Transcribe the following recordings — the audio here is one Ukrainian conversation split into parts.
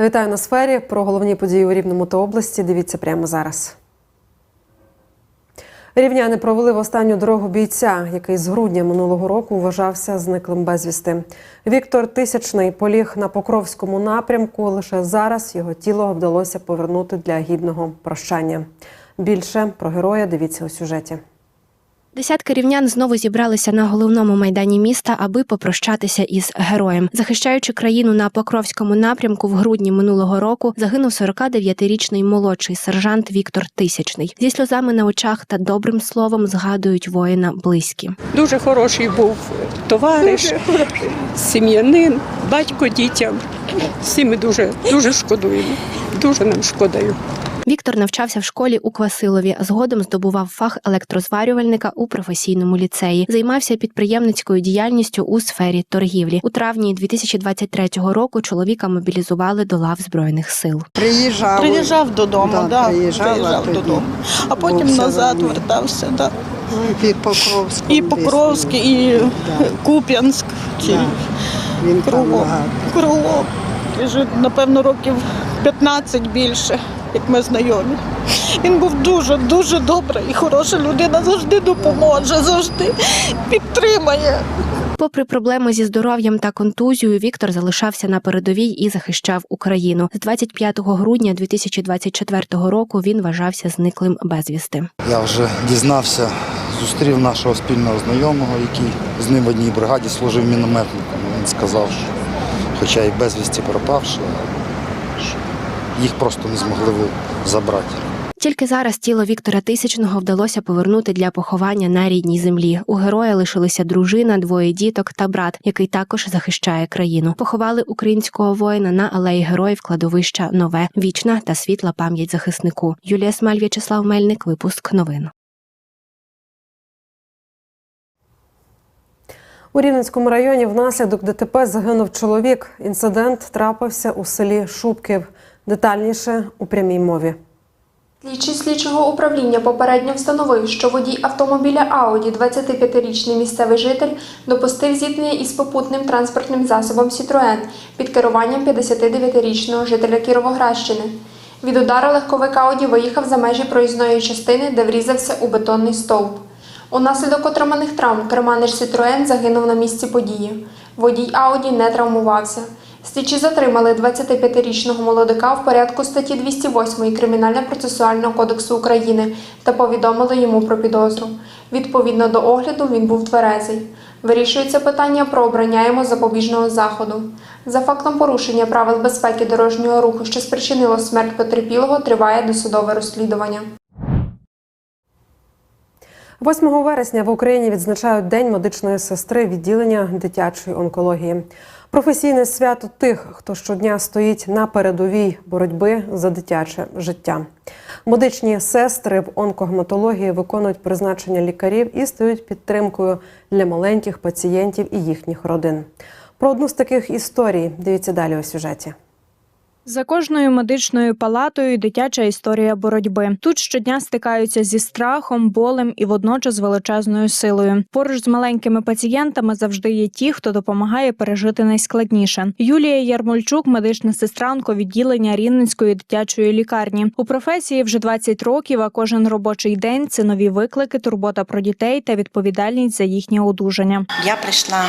Вітаю на сфері. Про головні події у Рівному та області. Дивіться прямо зараз. Рівняни провели в останню дорогу бійця, який з грудня минулого року вважався зниклим безвісти. Віктор Тисячний поліг на Покровському напрямку. Лише зараз його тіло вдалося повернути для гідного прощання. Більше про героя дивіться у сюжеті. Десятки рівнян знову зібралися на головному майдані міста, аби попрощатися із героєм. Захищаючи країну на Покровському напрямку в грудні минулого року, загинув 49-річний молодший сержант Віктор Тисячний. Зі сльозами на очах та добрим словом згадують воїна близькі. Дуже хороший був товариш, сім'янин, батько дітям. Всі ми дуже, дуже шкодуємо. Дуже нам шкодаю. Віктор навчався в школі у Квасилові. Згодом здобував фах електрозварювальника у професійному ліцеї. Займався підприємницькою діяльністю у сфері торгівлі. У травні 2023 року чоловіка мобілізували до лав збройних сил. Приїжджав. Приїжджав додому, Да, да, приїжджав, приїжджав, додому. А потім назад вертався. Да. І під Покровськом. І десь Покровський, і Да. Куп'янськ, чи Да. Він багато. Вже, напевно, років 15 більше, як ми знайомі. Він був дуже, дуже добра і хороша людина, завжди допоможе, завжди підтримає. Попри проблеми зі здоров'ям та контузією, Віктор залишався на передовій і захищав Україну. З 25 грудня 2024 року він вважався зниклим безвісти. Я вже дізнався, зустрів нашого спільного знайомого, який з ним в одній бригаді служив мінометником. Він сказав, що хоча і безвісті пропавши, що їх просто не змогли забрати. Тільки зараз тіло Віктора Тисячного вдалося повернути для поховання на рідній землі. У героя лишилися дружина, двоє діток та брат, який також захищає країну. Поховали українського воїна на алеї героїв кладовища Нове, вічна та світла пам'ять захиснику. Юлія Смаль, В'ячеслав Мельник, випуск новин. У Рівненському районі внаслідок ДТП загинув чоловік. Інцидент трапився у селі Шубків. Детальніше у прямій мові. Слідчий слідчого управління попередньо встановив, що водій автомобіля Ауді, 25-річний місцевий житель, допустив зіткнення із попутним транспортним засобом Сітроен під керуванням 59-річного жителя Кіровоградщини. Від удару легковик Ауді виїхав за межі проїзної частини, де врізався у бетонний стовп. Унаслідок отриманих травм керманич Сітроен загинув на місці події. Водій Ауді не травмувався. Слідчі затримали 25-річного молодика в порядку статті 208 Кримінально-процесуального кодексу України та повідомили йому про підозру. Відповідно до огляду він був тверезий. Вирішується питання про обрання йому запобіжного заходу. За фактом порушення правил безпеки дорожнього руху, що спричинило смерть потерпілого, триває досудове розслідування. 8 вересня в Україні відзначають День медичної сестри відділення дитячої онкології. Професійне свято тих, хто щодня стоїть на передовій боротьби за дитяче життя. Медичні сестри в онкогематології виконують призначення лікарів і стають підтримкою для маленьких пацієнтів і їхніх родин. Про одну з таких історій дивіться далі у сюжеті. За кожною медичною палатою дитяча історія боротьби. Тут щодня стикаються зі страхом, болем і водночас величезною силою. Поруч з маленькими пацієнтами завжди є ті, хто допомагає пережити найскладніше. Юлія Ярмольчук, медична сестра онковідділення Рівненської дитячої лікарні. У професії вже 20 років, а кожен робочий день це нові виклики, турбота про дітей та відповідальність за їхнє одужання. Я прийшла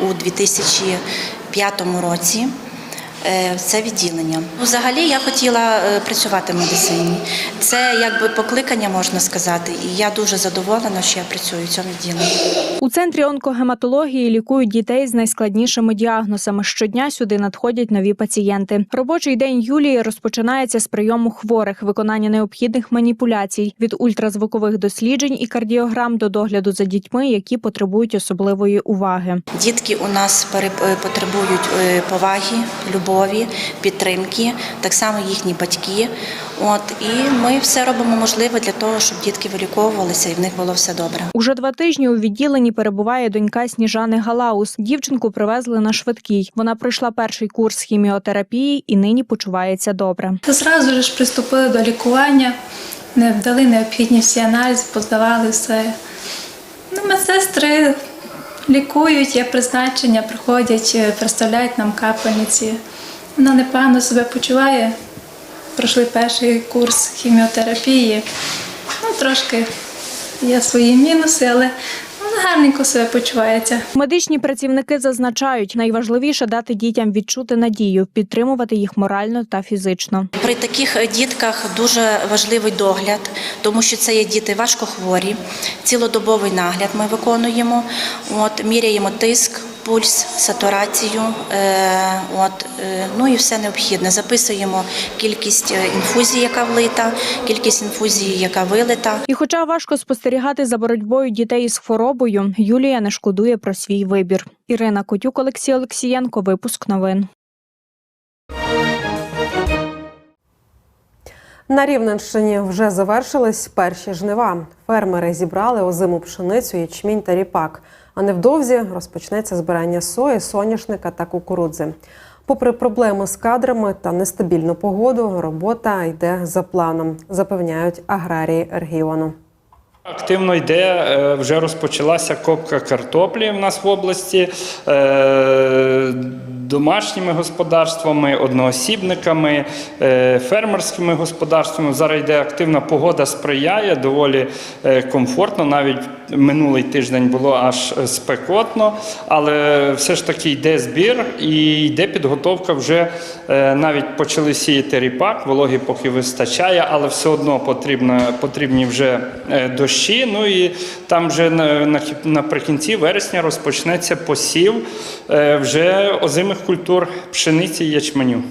у 2005 році. Е, Це відділення. Взагалі я хотіла е, працювати в медицині. Це якби покликання можна сказати, і я дуже задоволена, що я працюю в цьому відділенні. У центрі онкогематології лікують дітей з найскладнішими діагнозами. Щодня сюди надходять нові пацієнти. Робочий день Юлії розпочинається з прийому хворих, виконання необхідних маніпуляцій від ультразвукових досліджень і кардіограм до догляду за дітьми, які потребують особливої уваги. Дітки у нас е, потребують поваги, любові, підтримки, так само їхні батьки. От і ми все робимо можливе для того, щоб дітки виліковувалися і в них було все добре. Уже два тижні у відділенні перебуває донька Сніжани Галаус. Дівчинку привезли на швидкій. Вона пройшла перший курс хіміотерапії і нині почувається добре. Зразу ж приступили до лікування, не вдали необхідні всі аналізи, поздавали все. Ну, медсестри лікують, є призначення, приходять, е, представляють нам капельниці. Вона непогано себе почуває. Пройшли перший курс хіміотерапії. Ну, трошки є свої мінуси, але вона гарненько себе почувається. Медичні працівники зазначають, найважливіше дати дітям відчути надію, підтримувати їх морально та фізично. При таких е, дітках дуже важливий догляд, тому що це є діти важкохворі. Цілодобовий нагляд ми виконуємо. От міряємо тиск, пульс, сатурацію. Е, от е, ну і все необхідне. Записуємо кількість е, інфузій, яка влита, кількість інфузій, яка вилита. І, хоча важко спостерігати за боротьбою дітей із хворобою, Юлія не шкодує про свій вибір. Ірина Котюк, Олексій Олексієнко, випуск новин. На Рівненщині вже завершились перші жнива. Фермери зібрали озиму пшеницю, ячмінь та ріпак. А невдовзі розпочнеться збирання сої, соняшника та кукурудзи. Попри проблеми з кадрами та нестабільну погоду, робота йде за планом, запевняють аграрії регіону. Активно йде, е, вже розпочалася копка картоплі в нас в області е, домашніми господарствами, одноосібниками, е, фермерськими господарствами. Зараз йде активна погода, сприяє доволі е, комфортно. Навіть минулий тиждень було аж спекотно, але все ж таки йде збір і йде підготовка. Вже е, навіть почали сіяти ріпак, вологи поки вистачає, але все одно потрібно, потрібні вже е, дощі. Ну і там вже на- на- наприкінці вересня розпочнеться посів е, вже озимих культур пшениці ячменю.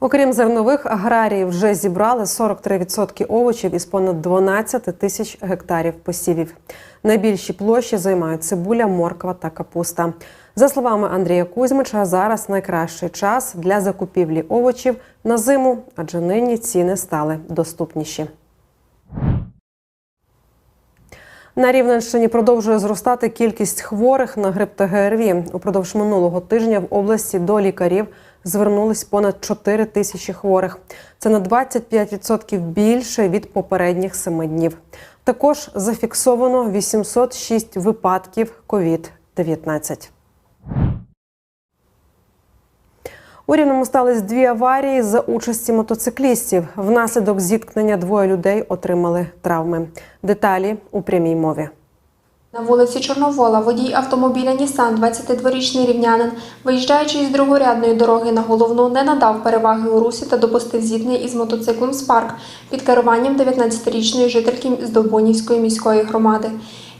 Окрім зернових, аграрії вже зібрали 43% овочів із понад 12 тисяч гектарів посівів. Найбільші площі займають цибуля, морква та капуста. За словами Андрія Кузьмича, зараз найкращий час для закупівлі овочів на зиму, адже нині ціни стали доступніші. На Рівненщині продовжує зростати кількість хворих на грип та ГРВІ. Упродовж минулого тижня в області до лікарів звернулись понад 4 тисячі хворих. Це на 25% більше від попередніх семи днів. Також зафіксовано 806 випадків COVID-19. У Рівному стались дві аварії за участі мотоциклістів. Внаслідок зіткнення двоє людей отримали травми. Деталі у прямій мові. На вулиці Чорновола водій автомобіля Нісан, 22-річний рівнянин, виїжджаючи із другорядної дороги на головну, не надав переваги у русі та допустив зіткнення із мотоциклом Спарк під керуванням 19-річної жительки з Довбунівської міської громади.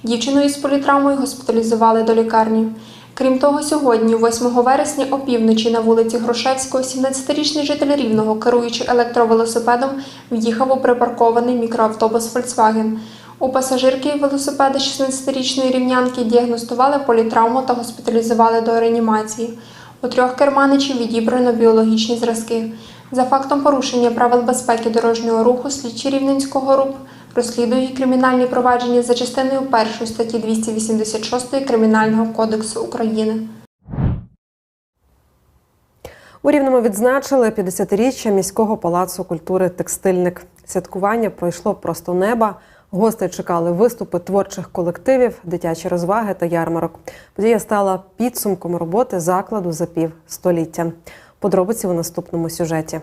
Дівчину із політравмою госпіталізували до лікарні. Крім того, сьогодні, 8 вересня, опівночі на вулиці Грушевського, 17-річний житель Рівного, керуючи електровелосипедом, в'їхав у припаркований мікроавтобус Volkswagen. У пасажирки велосипеда 16-річної рівнянки діагностували політравму та госпіталізували до реанімації. У трьох керманичів відібрано біологічні зразки. За фактом порушення правил безпеки дорожнього руху слідчі Рівненського РУП розслідують кримінальні провадження за частиною 1 статті 286 Кримінального кодексу України. У Рівному відзначили 50-річчя міського палацу культури Текстильник. Святкування пройшло просто неба. Гостей чекали виступи творчих колективів, дитячі розваги та ярмарок. Подія стала підсумком роботи закладу за півстоліття. Подробиці у наступному сюжеті.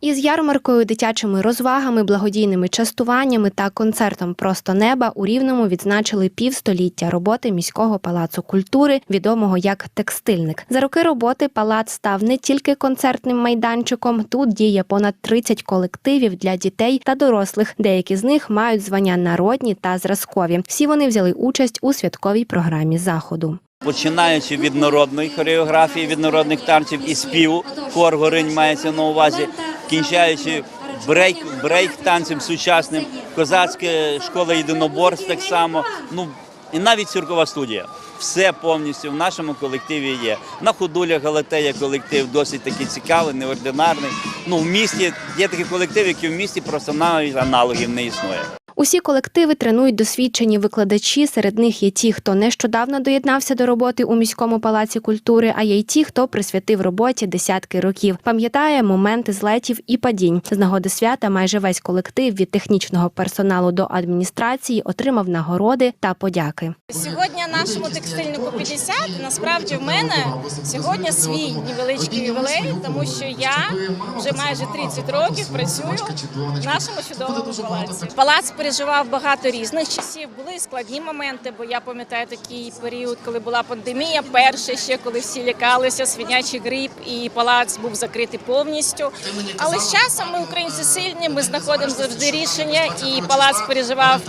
Із ярмаркою, дитячими розвагами, благодійними частуваннями та концертом Просто неба у Рівному відзначили півстоліття роботи міського палацу культури, відомого як текстильник. За роки роботи палац став не тільки концертним майданчиком. Тут діє понад 30 колективів для дітей та дорослих. Деякі з них мають звання народні та зразкові. Всі вони взяли участь у святковій програмі заходу. Починаючи від народної хореографії, від народних танців і співу, хор горинь мається на увазі, кінчаючи брейк, брейк танцем сучасним, козацька школа єдиноборств так само. Ну і навіть циркова студія. Все повністю в нашому колективі є. На ходулях Галатея колектив досить такий цікавий, неординарний. Ну в місті є такі колективи, які в місті просто навіть аналогів не існує. Усі колективи тренують досвідчені викладачі. Серед них є ті, хто нещодавно доєднався до роботи у міському палаці культури, а є й ті, хто присвятив роботі десятки років. Пам'ятає моменти злетів і падінь. З нагоди свята майже весь колектив від технічного персоналу до адміністрації отримав нагороди та подяки. Сьогодні нашому текстильнику 50, насправді в мене сьогодні свій невеличкий ювілей, тому що я вже майже 30 років працюю в нашому чудовому палаці. Палац переживав багато різних часів. Були складні моменти, бо я пам'ятаю такий період, коли була пандемія, перша ще коли всі лякалися, свинячий грип, і палац був закритий повністю. Але з часом ми українці сильні, ми знаходимо завжди рішення, і палац переживав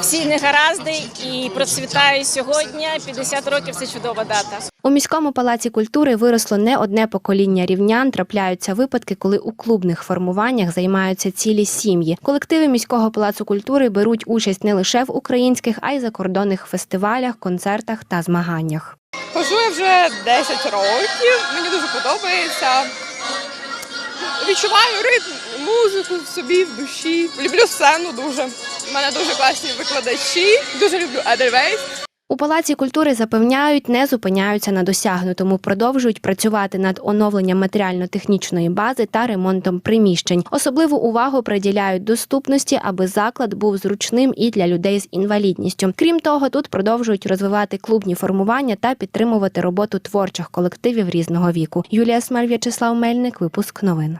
всі негаразди і процвітає сьогодні. 50 років це чудова дата. У міському палаці культури виросло не одне покоління рівнян. Трапляються випадки, коли у клубних формуваннях займаються цілі сім'ї. Колективи міського палацу культури беруть участь не лише в українських, а й закордонних фестивалях, концертах та змаганнях. Хожу вже 10 років, мені дуже подобається. Відчуваю ритм, музику в собі, в душі. Люблю сцену дуже. У мене дуже класні викладачі. Дуже люблю Edelweiss. У палаці культури запевняють, не зупиняються на досягнутому, продовжують працювати над оновленням матеріально-технічної бази та ремонтом приміщень. Особливу увагу приділяють доступності, аби заклад був зручним і для людей з інвалідністю. Крім того, тут продовжують розвивати клубні формування та підтримувати роботу творчих колективів різного віку. Юлія Смаль, В'ячеслав Мельник, випуск новин.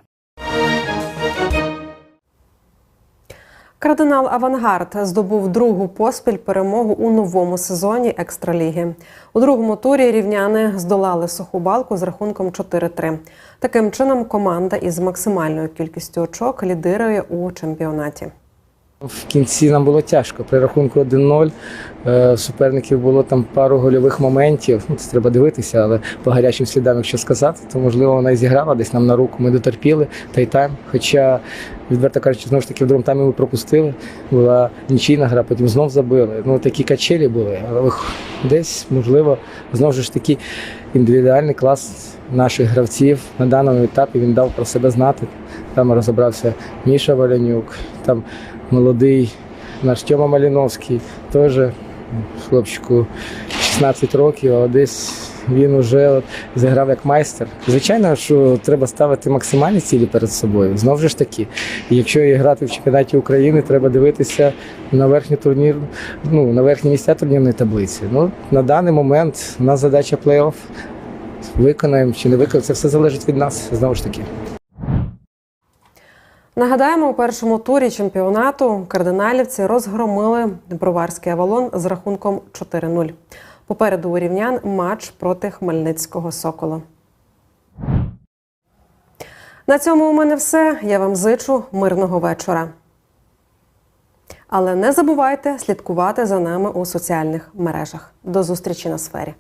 Кардинал Авангард здобув другу поспіль перемогу у новому сезоні Екстраліги. У другому турі рівняни здолали суху балку з рахунком 4-3. Таким чином, команда із максимальною кількістю очок лідирує у чемпіонаті. В кінці нам було тяжко. При рахунку 1-0 е, суперників було там пару гольових моментів. Ну, це треба дивитися, але по гарячим слідам, якщо сказати, то можливо вона і зіграла десь нам на руку. Ми дотерпіли той тайм. Хоча, відверто кажучи, знову ж таки в другому таймі ми пропустили. Була нічийна гра, потім знов забили. Ну такі качелі були. Але десь, можливо, знову ж таки індивідуальний клас наших гравців на даному етапі він дав про себе знати. Там розібрався Міша Валянюк, там молодий наш Тьома Маліновський, теж хлопчику 16 років, але десь він от зіграв як майстер. Звичайно, що треба ставити максимальні цілі перед собою. Знову ж таки, якщо грати в чемпіонаті України, треба дивитися на верхній турнір, ну на верхні місця турнірної таблиці. Ну на даний момент у нас задача плей-офф. Виконаємо чи не виконаємо, це все залежить від нас. Знову ж таки. Нагадаємо, у першому турі чемпіонату кардиналівці розгромили Броварський Авалон з рахунком 4-0. Попереду у рівнян матч проти Хмельницького Сокола. На цьому у мене все. Я вам зичу мирного вечора. Але не забувайте слідкувати за нами у соціальних мережах. До зустрічі на сфері.